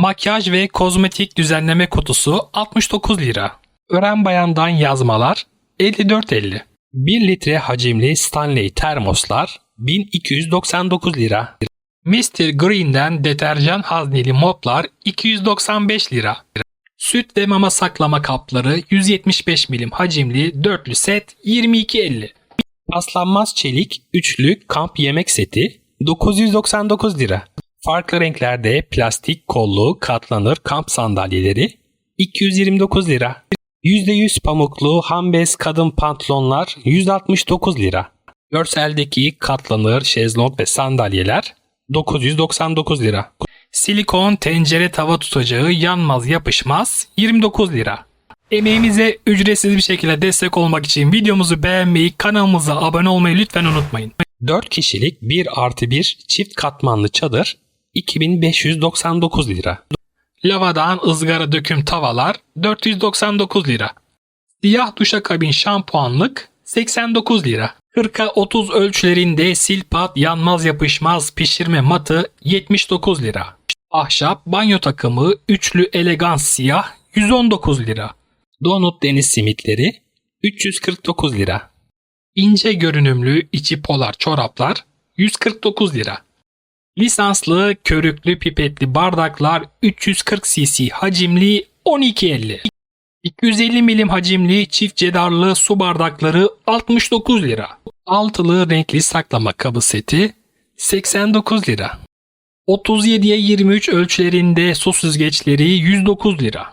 Makyaj ve kozmetik düzenleme kutusu 69 lira. Ören bayandan yazmalar 54.50. 1 litre hacimli Stanley termoslar 1299 lira. Mr. Green'den deterjan hazneli moplar 295 lira. Süt ve mama saklama kapları 175 milim hacimli dörtlü set 22.50. Paslanmaz çelik üçlü kamp yemek seti 999 lira. Farklı renklerde plastik kollu katlanır kamp sandalyeleri 229 lira. %100 pamuklu hambes kadın pantolonlar 169 lira. Görseldeki katlanır şezlong ve sandalyeler 999 lira. Silikon tencere tava tutacağı yanmaz yapışmaz 29 lira. Emeğimize ücretsiz bir şekilde destek olmak için videomuzu beğenmeyi, kanalımıza abone olmayı lütfen unutmayın. 4 kişilik 1 artı 1 çift katmanlı çadır 2599 lira. Lavadan ızgara döküm tavalar 499 lira. Siyah duşakabin şampuanlık 89 lira. 40'a 30 ölçülerinde silpat yanmaz yapışmaz pişirme matı 79 lira. Ahşap banyo takımı üçlü elegans siyah 119 lira. Donut deniz simitleri 349 lira. İnce görünümlü içi polar çoraplar 149 lira. Lisanslı körüklü pipetli bardaklar 340 cc hacimli 12.50. 250 milim hacimli çift cedarlı su bardakları 69 lira. Altılı renkli saklama kabı seti 89 lira. 37'ye 23 ölçülerinde su süzgeçleri 109 lira.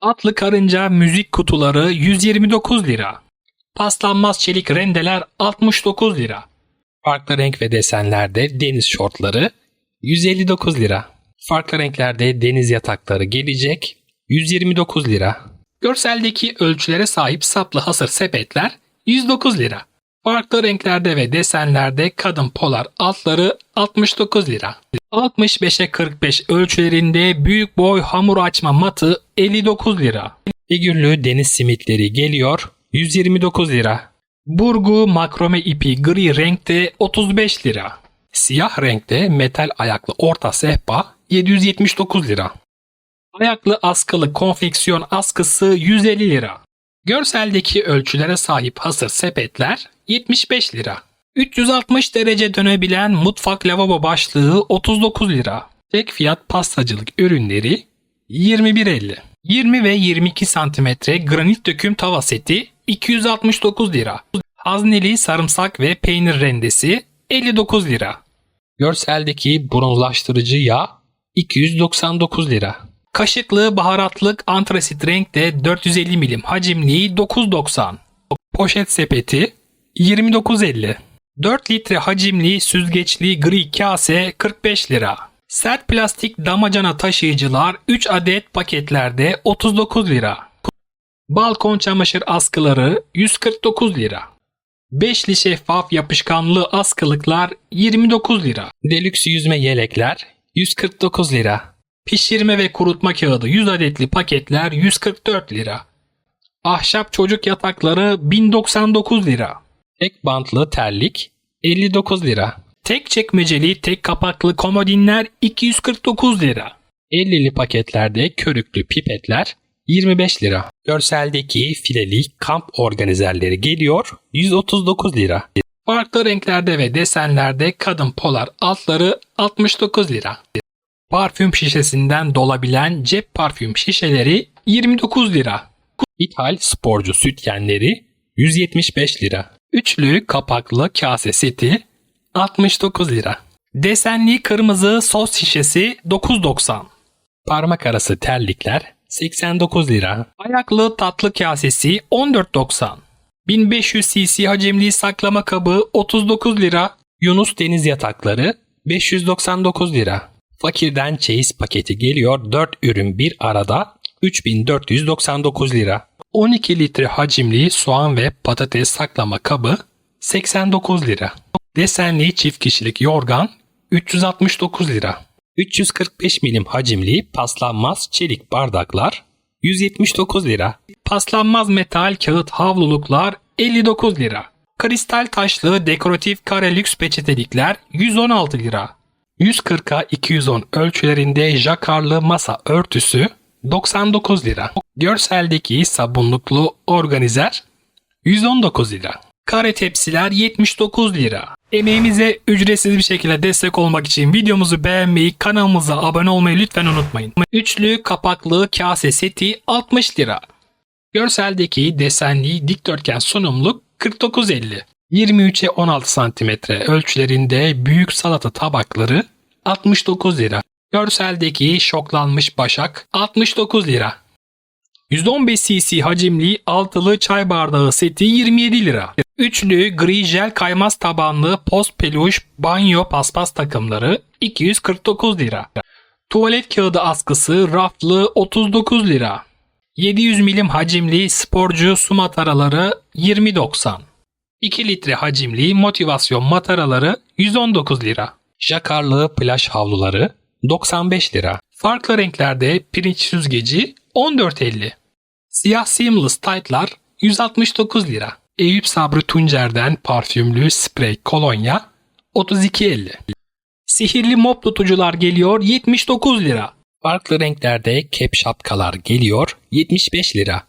Atlı karınca müzik kutuları 129 lira. Paslanmaz çelik rendeler 69 lira. Farklı renk ve desenlerde deniz şortları 159 lira. Farklı renklerde deniz yatakları gelecek 129 lira. Görseldeki ölçülere sahip saplı hasır sepetler 109 lira. Farklı renklerde ve desenlerde kadın polar altları 69 lira. 65'e 45 ölçülerinde büyük boy hamur açma matı 59 lira. Figürlü deniz simitleri geliyor 129 lira. Burgu makrome ipi gri renkte 35 lira. Siyah renkte metal ayaklı orta sehpa 779 lira. Ayaklı askılı konfeksiyon askısı 150 lira. Görseldeki ölçülere sahip hasır sepetler 75 lira. 360 derece dönebilen mutfak lavabo başlığı 39 lira. Tek fiyat pastacılık ürünleri 21.50. 20 ve 22 cm granit döküm tava seti 269 lira. Hazneli sarımsak ve peynir rendesi 59 lira. Görseldeki bronzlaştırıcı yağ 299 lira. Kaşıklı baharatlık antrasit renkte 450 milim hacimli 9.90. Poşet sepeti 29.50. 4 litre hacimli süzgeçli gri kase 45 lira. Sert plastik damacana taşıyıcılar 3 adet paketlerde 39 lira. Balkon çamaşır askıları 149 lira. Beşli şeffaf yapışkanlı askılıklar 29 lira. Deluxe yüzme yelekler 149 lira. Pişirme ve kurutma kağıdı 100 adetli paketler 144 lira. Ahşap çocuk yatakları 1099 lira. Tek bantlı terlik 59 lira. Tek çekmeceli tek kapaklı komodinler 249 lira. 50'li paketlerde körüklü pipetler 25 lira. Görseldeki fileli kamp organizerleri geliyor 139 lira. Farklı renklerde ve desenlerde kadın polar altları 69 lira. Parfüm şişesinden dolabilen cep parfüm şişeleri 29 lira. İthal sporcu sütyenleri 175 lira. Üçlü kapaklı kase seti 69 lira. Desenli kırmızı sos şişesi 9.90. Parmak arası terlikler 89 lira. Ayaklı tatlı kasesi 14.90. 1500 cc hacimli saklama kabı 39 lira. Yunus deniz yatakları 599 lira. Fakirden çeyiz paketi geliyor 4 ürün bir arada 3499 lira. 12 litre hacimli soğan ve patates saklama kabı 89 lira. Desenli çift kişilik yorgan 369 lira. 345 milim hacimli paslanmaz çelik bardaklar 179 lira. Paslanmaz metal kağıt havluluklar 59 lira. Kristal taşlı dekoratif kare lüks peçetelikler 116 lira. 140'a 210 ölçülerinde jakarlı masa örtüsü 99 lira. Görseldeki sabunluklu organizer 119 lira. Kare tepsiler 79 lira. Emeğimize ücretsiz bir şekilde destek olmak için videomuzu beğenmeyi, kanalımıza abone olmayı lütfen unutmayın. Üçlü kapaklı kase seti 60 lira. Görseldeki desenli dikdörtgen sunumluk 49.50. 23'e 16 cm ölçülerinde büyük salata tabakları 69 lira. Görseldeki şoklanmış başak 69 lira. 115 cc hacimli altılı çay bardağı seti 27 lira. Üçlü gri jel kaymaz tabanlı post peluş banyo paspas takımları 249 lira. Tuvalet kağıdı askısı raflı 39 lira. 700 milim hacimli sporcu su mataraları 20.90. 2 litre hacimli motivasyon mataraları 119 lira. Jakarlı plaj havluları 95 lira. Farklı renklerde pirinç süzgeci 14.50. Siyah seamless tight'lar 169 lira. Eyüp Sabri Tuncer'den parfümlü sprey kolonya 32.50. Sihirli mop tutucular geliyor 79 lira. Farklı renklerde kep şapkalar geliyor 75 lira.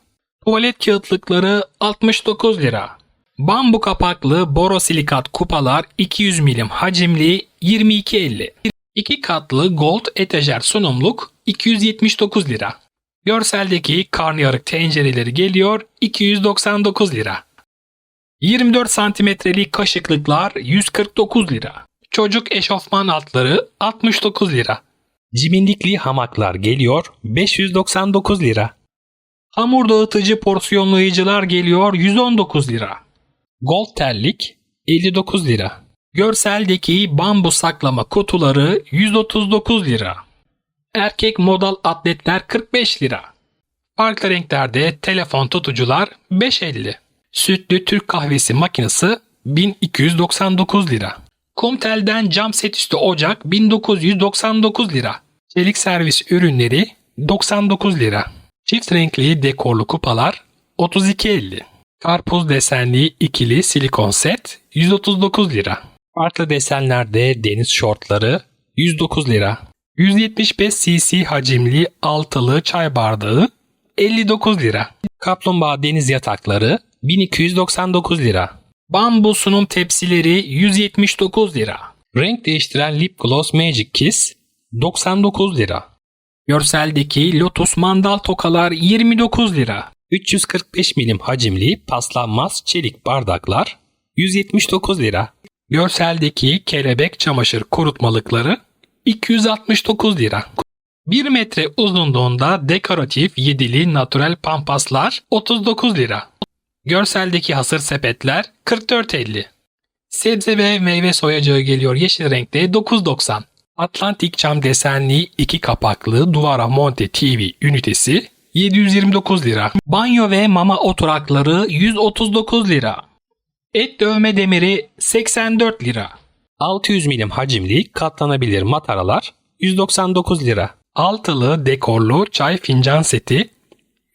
Tuvalet kağıtlıkları 69 lira. Bambu kapaklı borosilikat kupalar 200 milim hacimli 22.50. 2 katlı gold etajer sunumluk 279 lira. Görseldeki karnıyarık tencereleri geliyor 299 lira. 24 santimetrelik kaşıklıklar 149 lira. Çocuk eşofman altları 69 lira. Cimindikli hamaklar geliyor 599 lira. Hamur dağıtıcı porsiyonlayıcılar geliyor 119 lira. Gold terlik 59 lira. Görseldeki bambu saklama kutuları 139 lira. Erkek modal atletler 45 lira. Farklı renklerde telefon tutucular 5.50. Sütlü Türk kahvesi makinesi 1299 lira. Kumtel'den cam set üstü ocak 1999 lira. Çelik servis ürünleri 99 lira. Çift renkli dekorlu kupalar 32.50. Karpuz desenli ikili silikon set 139 lira. Farklı desenlerde deniz şortları 109 lira. 175 cc hacimli altılı çay bardağı 59 lira. Kaplumbağa deniz yatakları 1299 lira. Bambu sunum tepsileri 179 lira. Renk değiştiren lip gloss Magic Kiss 99 lira. Görseldeki Lotus mandal tokalar 29 lira. 345 milim hacimli paslanmaz çelik bardaklar 179 lira. Görseldeki kelebek çamaşır kurutmalıkları 269 lira. 1 metre uzunluğunda dekoratif yedili natural pampaslar 39 lira. Görseldeki hasır sepetler 44.50. Sebze ve meyve soyacağı geliyor yeşil renkte 9.90. Atlantik cam desenli iki kapaklı duvara monte TV ünitesi 729 lira. Banyo ve mama oturakları 139 lira. Et dövme demiri 84 lira. 600 milim hacimli katlanabilir mataralar 199 lira. Altılı dekorlu çay fincan seti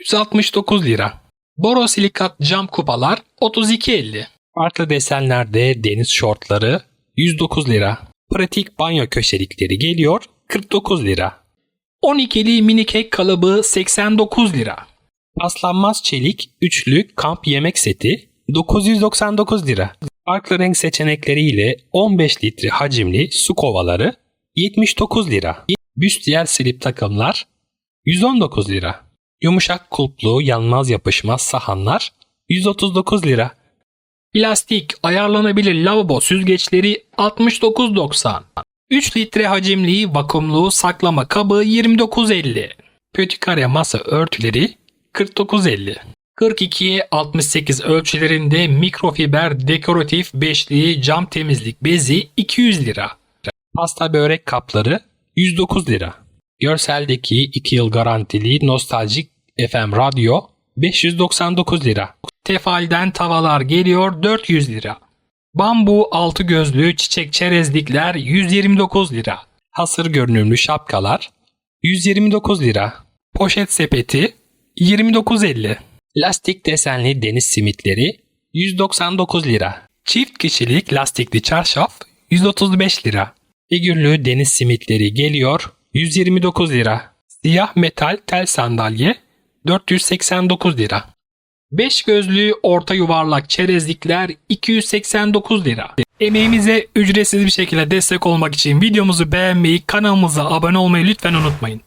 169 lira. Borosilikat cam kupalar 32.50. Farklı desenlerde deniz şortları 109 lira. Pratik banyo köşelikleri geliyor 49 lira. 12'li mini kek kalıbı 89 lira. Paslanmaz çelik üçlü kamp yemek seti 999 lira. Farklı renk seçenekleriyle 15 litre hacimli su kovaları 79 lira. Büstiyer silip takımlar 119 lira. Yumuşak kulplu yanmaz yapışmaz sahanlar 139 lira. Plastik ayarlanabilir lavabo süzgeçleri 69.90. 3 litre hacimli vakumlu saklama kabı 29.50. Pötikare masa örtüleri 49.50. 42'ye 68 ölçülerinde mikrofiber dekoratif beşli cam temizlik bezi 200 lira. Pasta börek kapları 109 lira. Görseldeki 2 yıl garantili nostaljik FM radyo 599 lira. Tefal'den tavalar geliyor 400 lira. Bambu altı gözlü çiçek çerezlikler 129 lira. Hasır görünümlü şapkalar 129 lira. Poşet sepeti 29.50. Lastik desenli deniz simitleri 199 lira. Çift kişilik lastikli çarşaf 135 lira. Figürlü deniz simitleri geliyor 129 lira. Siyah metal tel sandalye 489 lira. 5 gözlü orta yuvarlak çerezlikler 289 lira. Emeğimize ücretsiz bir şekilde destek olmak için videomuzu beğenmeyi, kanalımıza abone olmayı lütfen unutmayın.